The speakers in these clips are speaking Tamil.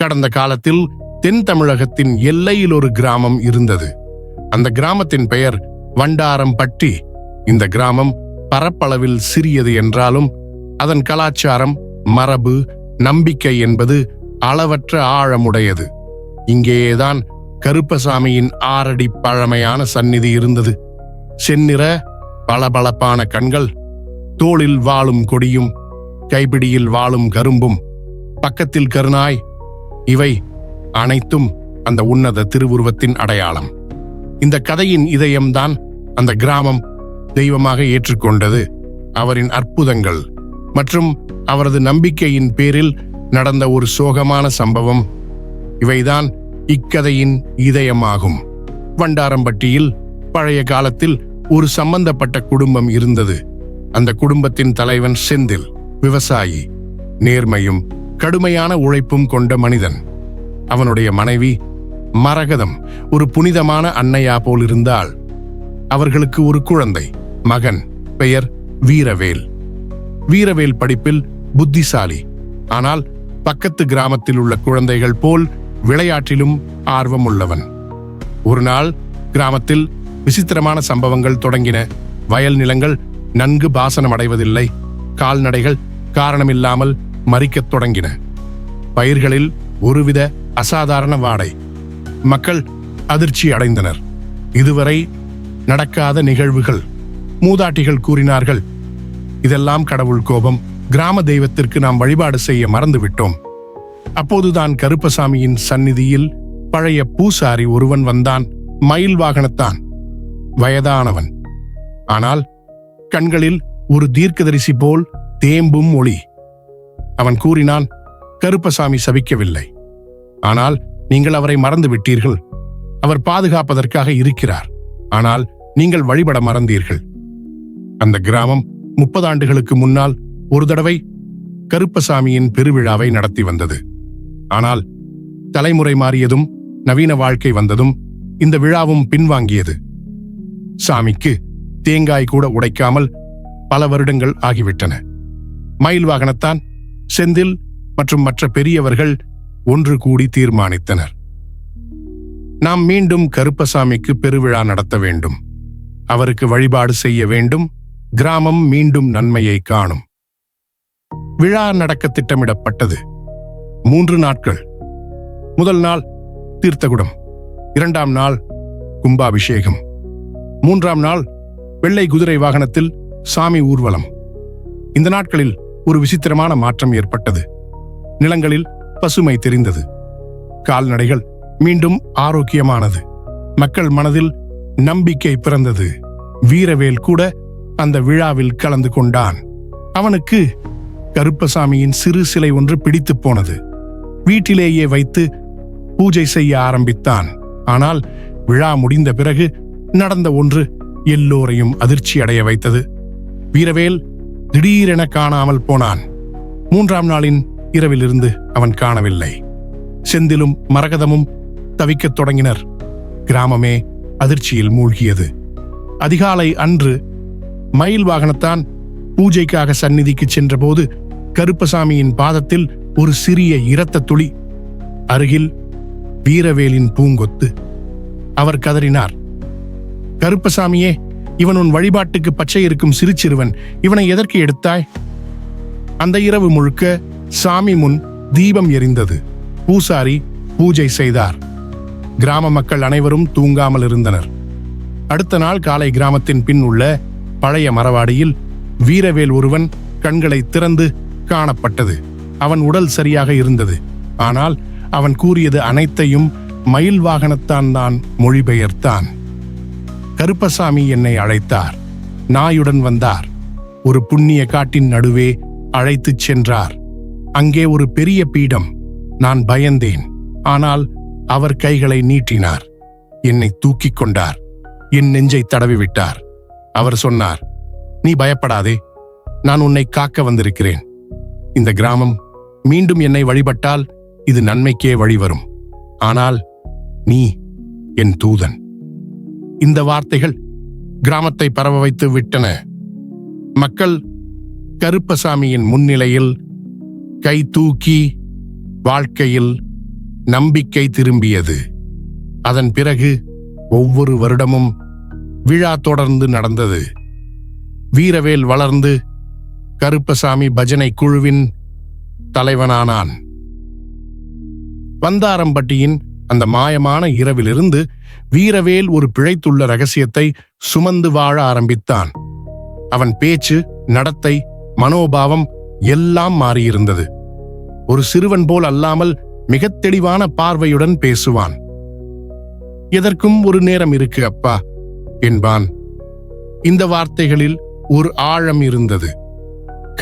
கடந்த காலத்தில் தென் தமிழகத்தின் எல்லையில் ஒரு கிராமம் இருந்தது. அந்த கிராமத்தின் பெயர் வண்டாரம்பட்டி இந்த கிராமம் பரப்பளவில் சிறியது என்றாலும் அதன் கலாச்சாரம் மரபு நம்பிக்கை என்பது அளவற்ற ஆழமுடையது. இங்கேயேதான் கருப்பசாமியின் ஆறடி பழமையான சந்நிதி இருந்தது. செந்நிற பளபளப்பான கண்கள் தோளில் வாழும் கொடியும் கைப்பிடியில் வாழும் கரும்பும் பக்கத்தில் கருணாய் இவை அனைத்தும் அந்த உன்னத திருவுருவத்தின் அடையாளம். இந்த கதையின் இதயம்தான் அந்த கிராமம் தெய்வமாக ஏற்றுக்கொண்டது. அவரின் அற்புதங்கள் மற்றும் அவரது நம்பிக்கையின் பேரில் நடந்த ஒரு சோகமான சம்பவம் இவைதான் இக்கதையின் இதயமாகும். வண்டாரம்பட்டியில் பழைய காலத்தில் ஒரு சம்பந்தப்பட்ட குடும்பம் இருந்தது. அந்த குடும்பத்தின் தலைவன் செந்தில் விவசாயி நேர்மையும் கடுமையான உழைப்பும் கொண்ட மனிதன். அவனுடைய மனைவி மரகதம் ஒரு புனிதமான அன்னையா போல் இருந்தால் அவர்களுக்கு ஒரு குழந்தை மகன் பெயர் வீரவேல். வீரவேல் படிப்பில் புத்திசாலி ஆனால் பக்கத்து கிராமத்தில் உள்ள குழந்தைகள் போல் விளையாட்டிலும் ஆர்வம் உள்ளவன் ஒரு நாள் கிராமத்தில் விசித்திரமான சம்பவங்கள் தொடங்கின. வயல் நிலங்கள் நன்கு பாசனம் அடைவதில்லை கால்நடைகள் காரணமில்லாமல் மறிக்கத் தொடங்கின. பயிர்களில் ஒருவித அசாதாரண வாடை. மக்கள் அதிர்ச்சி அடைந்தனர். இதுவரை நடக்காத நிகழ்வுகள் மூதாட்டிகள் கூறினார்கள் இதெல்லாம் கடவுள் கோபம். கிராம தெய்வத்திற்கு நாம் வழிபாடு செய்ய மறந்துவிட்டோம். அப்போதுதான் கருப்பசாமியின் சந்நிதியில் பழைய பூசாரி ஒருவன் வந்தான் மயில் வாகனத்தான். வயதானவன். ஆனால் கண்களில் ஒரு தீர்க்கதரிசி போல் தேம்பும் ஒளி. அவன் கூறினான் கருப்பசாமி சபிக்கவில்லை. ஆனால் நீங்கள் அவரை மறந்து விட்டீர்கள் அவர் பாதுகாப்பதற்காக இருக்கிறார். ஆனால் நீங்கள் வழிபட மறந்தீர்கள். அந்த கிராமம் முப்பது ஆண்டுகளுக்கு முன்னால் ஒரு தடவை கருப்பசாமியின் பெருவிழாவை நடத்தி வந்தது. ஆனால் தலைமுறை மாறியதும் நவீன வாழ்க்கை வந்ததும் இந்த விழாவும் பின்வாங்கியது. சாமிக்கு தேங்காய் கூட உடைக்காமல் பல வருடங்கள் ஆகிவிட்டன. மயில் வாகனத்தான் செந்தில் மற்றும் மற்ற பெரியவர்கள் ஒன்று கூடி தீர்மானித்தனர். நாம் மீண்டும் கருப்பசாமிக்கு பெருவிழா நடத்த வேண்டும். அவருக்கு வழிபாடு செய்ய வேண்டும். கிராமம் மீண்டும் நன்மையை காணும். விழா நடக்க திட்டமிடப்பட்டது. மூன்று நாட்கள். முதல் நாள் தீர்த்தகுடம். இரண்டாம் நாள் கும்பாபிஷேகம். மூன்றாம் நாள் வெள்ளை குதிரை வாகனத்தில் சாமி ஊர்வலம். இந்த நாட்களில் ஒரு விசித்திரமான மாற்றம் ஏற்பட்டது. நிலங்களில் பசுமை தெரிந்தது. கால்நடைகள் மீண்டும் ஆரோக்கியமானது. மக்கள் மனதில் நம்பிக்கை பிறந்தது. வீரவேல் கூட அந்த விழாவில் கலந்து கொண்டான். அவனுக்கு கருப்பசாமியின் சிறு சிலை ஒன்று பிடித்துப் போனது. வீட்டிலேயே வைத்து பூஜை செய்ய ஆரம்பித்தான். ஆனால் விழா முடிந்த பிறகு நடந்த ஒன்று எல்லோரையும் அதிர்ச்சி அடைய வைத்தது. வீரவேல் திடீரென காணாமல் போனான். மூன்றாம் நாளின் இரவிலிருந்து அவன் காணவில்லை. செந்திலும் மரகதமும் தவிக்கத் தொடங்கினர். கிராமமே அதிர்ச்சியில் மூழ்கியது. அதிகாலை அன்று மயில் வாகனத்தான் பூஜைக்காக சந்நிதிக்கு சென்றபோது கருப்பசாமியின் பாதத்தில் ஒரு சிறிய இரத்த துளி அருகில் வீரவேலின் பூங்கொத்து. அவர் கதறினார். கருப்பசாமியே இவன் உன் வழிபாட்டுக்கு பச்சை இருக்கும் சிறு சிறுவன். இவனை எதற்கு எடுத்தாய்? அந்த இரவு முழுக்க சாமி முன் தீபம் எரிந்தது. பூசாரி பூஜை செய்தார். கிராம மக்கள் அனைவரும் தூங்காமல் இருந்தனர். அடுத்த நாள் காலை கிராமத்தின் பின் உள்ள பழைய மரவாடியில் வீரவேல் ஒருவன் கண்களை திறந்து காணப்பட்டது. அவன் உடல் சரியாக இருந்தது. ஆனால் அவன் கூறியது அனைத்தையும் மயில் வாகனத்தான் தான் மொழிபெயர்த்தான். கருப்பசாமி என்னை அழைத்தார். நாயுடன் வந்தார். ஒரு புண்ணிய காட்டின் நடுவே அழைத்துச் சென்றார். அங்கே ஒரு பெரிய பீடம். நான் பயந்தேன். ஆனால் அவர் கைகளை நீட்டினார். என்னை தூக்கிக் கொண்டார். என் நெஞ்சை தடவி விட்டார் அவர் சொன்னார் நீ பயப்படாதே. நான் உன்னை காக்க வந்திருக்கிறேன். இந்த கிராமம் மீண்டும் என்னை வழிபட்டால் இது நன்மைக்கே வழிவரும். ஆனால் நீ என் தூதன். இந்த வார்த்தைகள் கிராமத்தை பரவ வைத்து விட்டன. மக்கள் கருப்பசாமியின் முன்னிலையில் கை தூக்கி வாழ்க்கையில் நம்பிக்கை திரும்பியது. அதன் பிறகு ஒவ்வொரு வருடமும் விழா தொடர்ந்து நடந்தது. வீரவேல் வளர்ந்து கருப்பசாமி பஜனை குழுவின் தலைவனானான். வந்தாரம்பட்டியின் அந்த மாயமான இரவிலிருந்து வீரவேல் ஒரு பிழைத்துள்ள ரகசியத்தை சுமந்து வாழ ஆரம்பித்தான். அவன் பேச்சு நடத்தை மனோபாவம் எல்லாம் மாறியிருந்தது. ஒரு சிறுவன் போல் அல்லாமல் மிகத் தெளிவான பார்வையுடன் பேசுவான். எதற்கும் ஒரு நேரம் இருக்கு அப்பா என்பான். இந்த வார்த்தைகளில் ஒரு ஆழம் இருந்தது.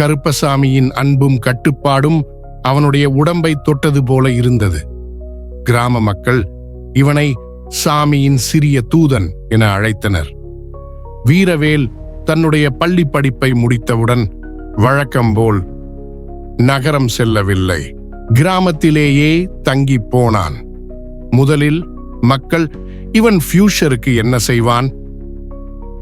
கருப்பசாமியின் அன்பும் கட்டுப்பாடும் அவனுடைய உடம்பை தொட்டது போல இருந்தது. கிராம மக்கள் இவனை சாமியின் சிறிய தூதன் என அழைத்தனர். வீரவேல் தன்னுடைய பள்ளி படிப்பை முடித்தவுடன் வழக்கம்போல் நகரம் செல்லவில்லை. கிராமத்திலேயே தங்கிப் போனான். முதலில் மக்கள் இவன் ஃபியூச்சருக்கு என்ன செய்வான்?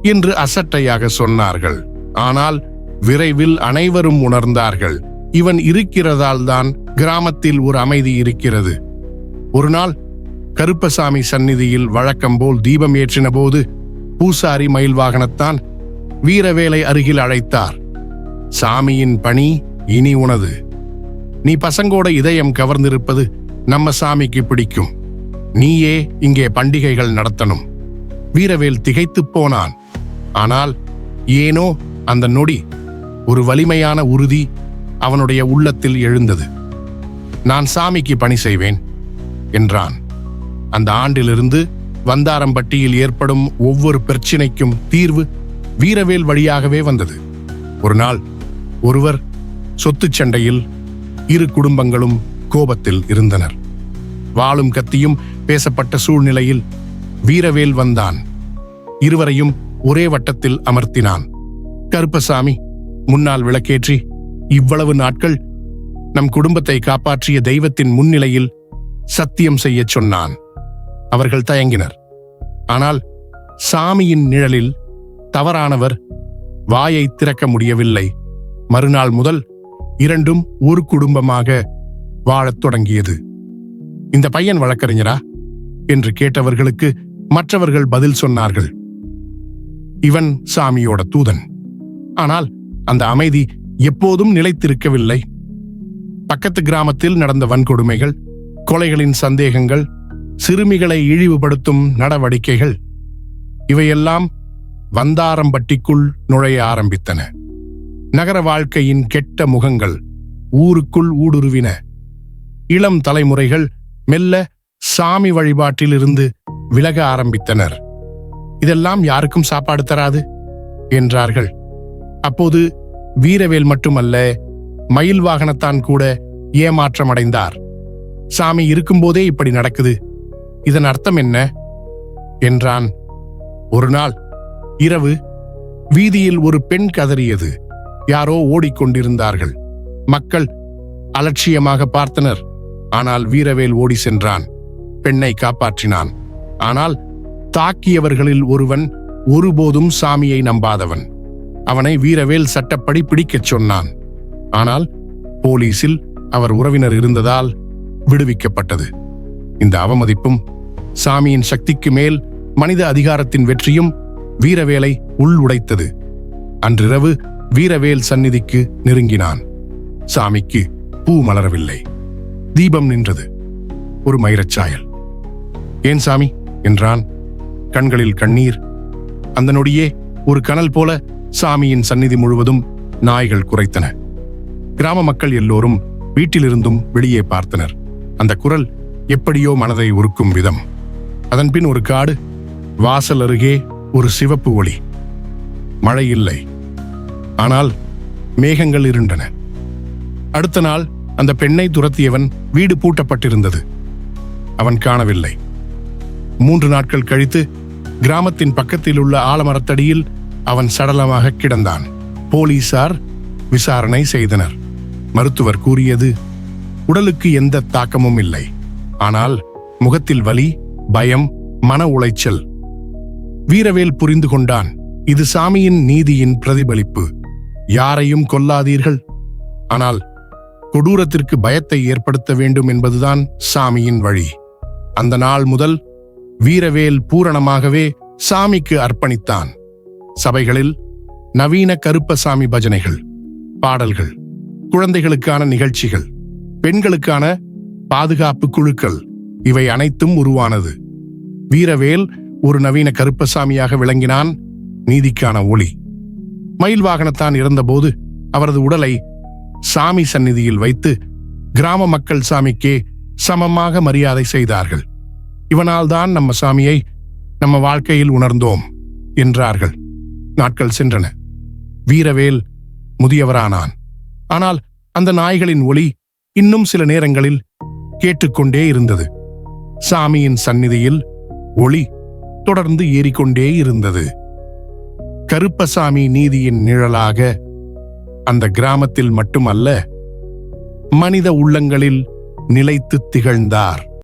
என்று அசட்டையாக சொன்னார்கள். ஆனால் விரைவில் அனைவரும் உணர்ந்தார்கள். இவன் இருக்கிறதால் தான் கிராமத்தில் ஒரு அமைதி இருக்கிறது. ஒரு நாள் கருப்பசாமி சந்நிதியில் வழக்கம்போல் தீபம் ஏற்றின போது பூசாரி மயில் வாகனத்தான் வீரவேலை அருகில் அழைத்தார். சாமியின் பணி இனி உனது. நீ பசங்கோட இதயம் கவர்ந்திருப்பது நம்ம சாமிக்கு பிடிக்கும். நீயே இங்கே பண்டிகைகள் நடத்தணும். வீரவேல் திகைத்துப் போனான். ஆனால் ஏனோ அந்த நொடி ஒரு வலிமையான உறுதி அவனுடைய உள்ளத்தில் எழுந்தது. நான் சாமிக்கு பணி செய்வேன். என்றான். அந்த ஆண்டிலிருந்து வந்தாரம்பட்டியில் ஏற்படும் ஒவ்வொரு பிரச்சினைக்கும் தீர்வு வீரவேல் வழியாகவே வந்தது. ஒரு நாள் ஒருவர் சொத்துச் சண்டையில் இரு குடும்பங்களும் கோபத்தில் இருந்தனர். வாளும் கத்தியும் பேசப்பட்ட சூழ்நிலையில் வீரவேல் வந்தான். இருவரையும் ஒரே வட்டத்தில் அமர்த்தினான். கருப்பசாமி முன்னால் விளக்கேற்றி இவ்வளவு நாட்கள் நம் குடும்பத்தை காப்பாற்றிய தெய்வத்தின் முன்னிலையில் சத்தியம் செய்யச் சொன்னான். அவர்கள் தயங்கினர். ஆனால் சாமியின் நிழலில் தவறானவர் வாயை திறக்க முடியவில்லை. மறுநாள் முதல் இரண்டும் ஒரு குடும்பமாக வாழத் தொடங்கியது. இந்த பையன் வழக்கறிஞரா? என்று கேட்டவர்களுக்கு மற்றவர்கள் பதில் சொன்னார்கள். இவன் சாமியோட தூதன். ஆனால் அந்த அமைதி எப்போதும் நிலைத்திருக்கவில்லை. பக்கத்து கிராமத்தில் நடந்த வன்கொடுமைகள் கொலைகளின் சந்தேகங்கள் சிறுமிகளை இழிவுபடுத்தும் நடவடிக்கைகள் இவையெல்லாம் வந்தாரம்பட்டிக்குள் நுழைய ஆரம்பித்தன. நகர வாழ்க்கையின் கெட்ட முகங்கள் ஊருக்குள் ஊடுருவின. இளம் தலைமுறைகள் மெல்ல சாமி வழிபாட்டிலிருந்து விலக ஆரம்பித்தனர். இதெல்லாம் யாருக்கும் சாப்பாடு தராது? என்றார்கள். அப்போது வீரவேல் மட்டுமல்ல மயில் வாகனத்தான் கூட ஏமாற்றமடைந்தார். சாமி இருக்கும்போதே இப்படி நடக்குது. இதன் அர்த்தம் என்ன? என்றான். ஒரு நாள் இரவு வீதியில் ஒரு பெண் கதறியது. யாரோ ஓடிக்கொண்டிருந்தார்கள். மக்கள் அலட்சியமாக பார்த்தனர். ஆனால் வீரவேல் ஓடி சென்றான். பெண்ணை காப்பாற்றினான். ஆனால் தாக்கியவர்களில் ஒருவன் ஒருபோதும் சாமியை நம்பாதவன். அவனை வீரவேல் சட்டப்படி பிடிக்கச் சொன்னான். ஆனால் போலீசில் அவர் உறவினர் இருந்ததால் விடுவிக்கப்பட்டது. இந்த அவமதிப்பும் சாமியின் சக்திக்கு மேல் மனித அதிகாரத்தின் வெற்றியும் வீரவேலை உள் உடைத்தது. அன்றிரவு வீரவேல் சந்நிதிக்கு நெருங்கினான். சாமிக்கு பூ மலரவில்லை. தீபம் நின்றது. ஒரு மயிரச்சாயல் ஏன் சாமி? என்றான். கண்களில் கண்ணீர். அந்த நொடியே ஒரு கனல் போல சாமியின் சந்நிதி முழுவதும் நாய்கள் குறைத்தன கிராம மக்கள் எல்லோரும் வீட்டிலிருந்தும் வெளியே பார்த்தனர். அந்த குரல் எப்படியோ மனதை உருக்கும் விதம். அதன்பின் ஒரு காடு வாசல் அருகே ஒரு சிவப்பு ஒளி. மழை இல்லை. ஆனால் மேகங்கள் இருண்டன. அடுத்த நாள் அந்த பெண்ணை துரத்தியவன் வீடு பூட்டப்பட்டிருந்தது. அவன் காணவில்லை. மூன்று நாட்கள் கழித்து கிராமத்தின் பக்கத்தில் உள்ள ஆலமரத்தடியில் அவன் சடலமாக கிடந்தான். போலீசார் விசாரணை செய்தனர். மருத்துவர் கூறியது உடலுக்கு எந்த தாக்கமும் இல்லை. ஆனால் முகத்தில் வலி பயம் மன உளைச்சல். வீரவேல் புரிந்து கொண்டான் இது சாமியின் நீதியின் பிரதிபலிப்பு. யாரையும் கொல்லாதீர்கள். ஆனால் கொடூரத்திற்கு பயத்தை ஏற்படுத்த வேண்டும் என்பதுதான் சாமியின் வழி. அந்த நாள் முதல் வீரவேல் பூரணமாகவே சாமிக்கு அர்ப்பணித்தான். சபைகளில் நவீன கருப்பசாமி பஜனைகள் பாடல்கள் குழந்தைகளுக்கான நிகழ்ச்சிகள் பெண்களுக்கான பாதுகாப்பு குழுக்கள். இவை அனைத்தும் உருவானது. வீரவேல் ஒரு நவீன கருப்பசாமியாக விளங்கினான். நீதிக்கான ஒளி. மயில் வாகனத்தான் இறந்தபோது அவரது உடலை சாமி சந்நிதியில் வைத்து கிராம மக்கள் சாமிக்கே சமமாக மரியாதை செய்தார்கள். இவனால் தான் நம்ம சாமியை நம்ம வாழ்க்கையில் உணர்ந்தோம் என்றார்கள். நாட்கள் சென்றன. வீரவேல் முதியவரானான். ஆனால் அந்த நாய்களின் ஒளி இன்னும் சில நேரங்களில் கேட்டுக்கொண்டே இருந்தது. சாமியின் சந்நிதியில் ஒளி தொடர்ந்து ஏறிக்கொண்டே இருந்தது. கருப்பசாமி நீதியின் நிழலாக அந்த கிராமத்தில் மட்டுமல்ல மனித உள்ளங்களில் நிலைத்து திகழ்ந்தார்.